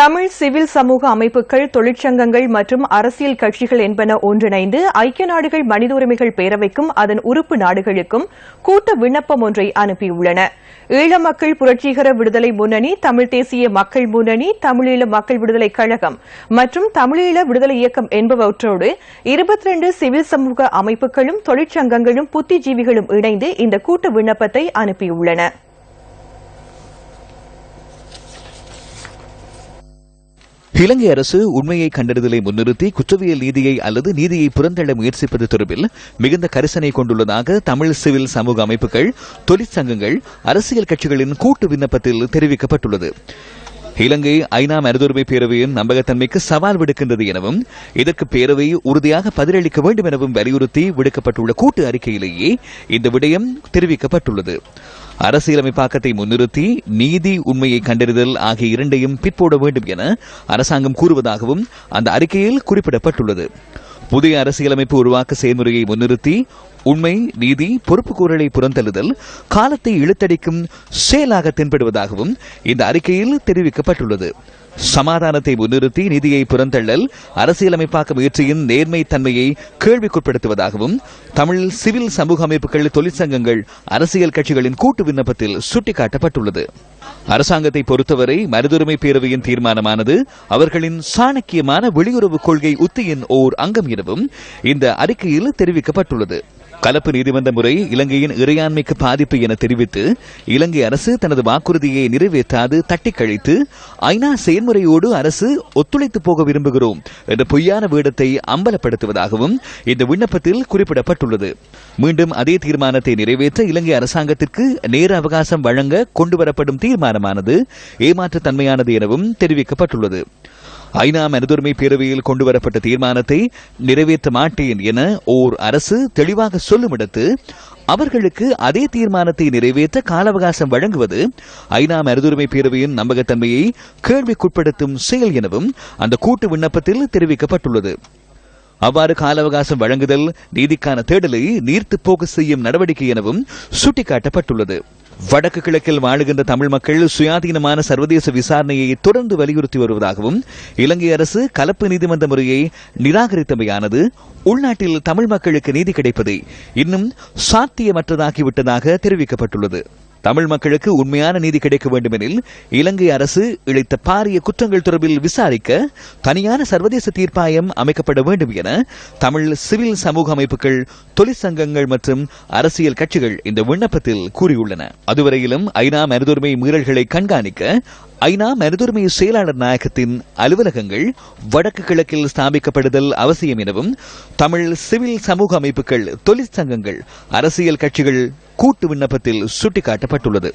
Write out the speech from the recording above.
Tamil civil சமூக அமைப்புகள் தொழிற்சங்கங்கள் மற்றும் அரசியல் கட்சிகள் என்பன ஒன்றிணைந்து ஐக்கிய நாடுகள் மனித உரிமைகள் பேரவைக்கும் அதன் உறுப்பு நாடுகளுக்கும் கூட்டு விண்ணப்பம் ஒன்றை அனுப்பியுள்ளன. ஈழ மக்கள் புரட்சிகர விடுதலை முன்னணி தமிழ் தேசிய மக்கள் முன்னணி தமிழீழ மக்கள் விடுதலை கழகம் மற்றும் தமிழீழ விடுதலை இயக்கம் என்பவற்றோடு இருபத்தி ரெண்டு சிவில் சமூக அமைப்புகளும் தொழிற்சங்கங்களும் புத்திஜீவிகளும் இணைந்து இந்த கூட்டு விண்ணப்பத்தை அனுப்பியுள்ளனா். இலங்கை அரசு உண்மையை கண்டறிதலை முன்னிறுத்தி குற்றவியல் நீதியை அல்லது நீதியை புறந்தள்ள முயற்சிப்பது தொடர்பில் மிகுந்த கரிசனை கொண்டுள்ளதாக தமிழ் சிவில் சமூக அமைப்புகள் தொழிற்சங்கங்கள் அரசியல் கட்சிகளின் கூட்டு விண்ணப்பத்தில் தெரிவிக்கப்பட்டுள்ளது. இலங்கை ஐநா மருதுரிமை பேரவையின் நம்பகத்தன்மைக்கு சவால் விடுக்கின்றது எனவும் இதற்கு பேரவை உறுதியாக பதிலளிக்க வேண்டும் எனவும் வலியுறுத்தி விடுக்கப்பட்டுள்ள கூட்டு அறிக்கையிலேயே இந்த விடயம் தெரிவிக்கப்பட்டுள்ளது. அரசியலமைப்பாக்கத்தை முன்னிறுத்தி நீதி உண்மையை கண்டறிதல் ஆகிய இரண்டையும் பிற்போட வேண்டும் என அரசாங்கம் கூறுவதாகவும் அந்த அறிக்கையில் குறிப்பிடப்பட்டுள்ளது. புதிய அரசியலமைப்பு உருவாக்க செயல்முறையை முன்னிறுத்தி உண்மை நீதி பொறுப்பு கூறலை புறந்தள்ளுதல் காலத்தை இழுத்தடிக்கும் செயலாக தென்படுவதாகவும் இந்த அறிக்கையில் தெரிவிக்கப்பட்டுள்ளது. சமாதானத்தை முன்னிறுத்தி நிதியை புறந்தள்ளல் அரசியலமைப்பாக்க முயற்சியின் நேர்மை தன்மையை கேள்விக்குட்படுத்துவதாகவும் தமிழ் சிவில் சமூக அமைப்புகள் தொழிற்சங்கங்கள் அரசியல் கட்சிகளின் கூட்டு விண்ணப்பத்தில் சுட்டிக்காட்டப்பட்டுள்ளது. அரசாங்கத்தை பொறுத்தவரை மருதுரிமை பேரவையின் தீர்மானமானது அவர்களின் சாணக்கியமான வெளியுறவு கொள்கை உத்தியின் ஓர் அங்கம் எனவும் இந்த அறிக்கையில் தெரிவிக்கப்பட்டுள்ளது. கலப்பு நீதிமன்ற முறை இலங்கையின் இறையாண்மைக்கு பாதிப்பு என தெரிவித்து இலங்கை அரசு தனது வாக்குறுதியை நிறைவேற்றாது தட்டி கழித்து ஐநா செயல்முறையோடு அரசு ஒத்துழைத்து போக விரும்புகிறோம் என்ற பொய்யான வேடத்தை அம்பலப்படுத்துவதாகவும் இந்த விண்ணப்பத்தில் குறிப்பிடப்பட்டுள்ளது. மீண்டும் அதே தீர்மானத்தை நிறைவேற்ற இலங்கை அரசாங்கத்திற்கு நேர அவகாசம் வழங்க கொண்டுவரப்படும் தீர்மானமானது ஏமாற்றத்தன்மையானது எனவும் தெரிவிக்கப்பட்டுள்ளது. ஐநா மனதுரிமை பேரவையில் கொண்டுவரப்பட்ட தீர்மானத்தை நிறைவேற்ற மாட்டேன் என ஓர் அரசு தெளிவாக சொல்லுமிடத்து அவர்களுக்கு அதே தீர்மானத்தை நிறைவேற்ற கால அவகாசம் வழங்குவது ஐநா மருதுரிமை பேரவையின் நம்பகத்தன்மையை கேள்விக்குட்படுத்தும் செயல் எனவும் அந்த கூட்டு விண்ணப்பத்தில் தெரிவிக்கப்பட்டுள்ளது. அவ்வாறு கால அவகாசம் வழங்குதல் நீதிக்கான தேடலை நீர்த்து போக செய்யும் நடவடிக்கை எனவும் சுட்டிக்காட்டப்பட்டுள்ளது. வடக்கு கிழக்கில் வாழுகின்ற தமிழ் மக்கள் சுயாதீனமான சர்வதேச விசாரணையை தொடர்ந்து வலியுறுத்தி வருவதாகவும் இலங்கை அரசு கலப்பு நீதிமன்ற முறையை நிராகரித்தமையானது உள்நாட்டில் தமிழ் மக்களுக்கு நீதி கிடைப்பதை இன்னும் சாத்தியமற்றதாகிவிட்டதாக தெரிவிக்கப்பட்டுள்ளது. தமிழ் மக்களுக்கு உண்மையான நீதி கிடைக்க வேண்டுமெனில் இலங்கை அரசு இழைத்த பாரிய குற்றங்கள் தொடர்பில் விசாரிக்க தனியான சர்வதேச தீர்ப்பாயம் அமைக்கப்பட வேண்டும் என தமிழ் சிவில் சமூக அமைப்புகள் தொழிற்சங்கங்கள் மற்றும் அரசியல் கட்சிகள் இந்த விண்ணப்பத்தில் கூறியுள்ளன. அதுவரையிலும் ஐநா மனிதுரிமை மீறல்களை கண்காணிக்க ஐநா மனிதுரிமை செயலாளர் நாயகத்தின் அலுவலகங்கள் வடக்கு கிழக்கில் ஸ்தாபிக்கப்படுதல் அவசியம் எனவும் தமிழ் சிவில் சமூக அமைப்புகள் தொழிற்சங்கங்கள் அரசியல் கட்சிகள் கூட்டு விண்ணப்பத்தில் சுட்டிக்காட்டப்பட்டுள்ளது.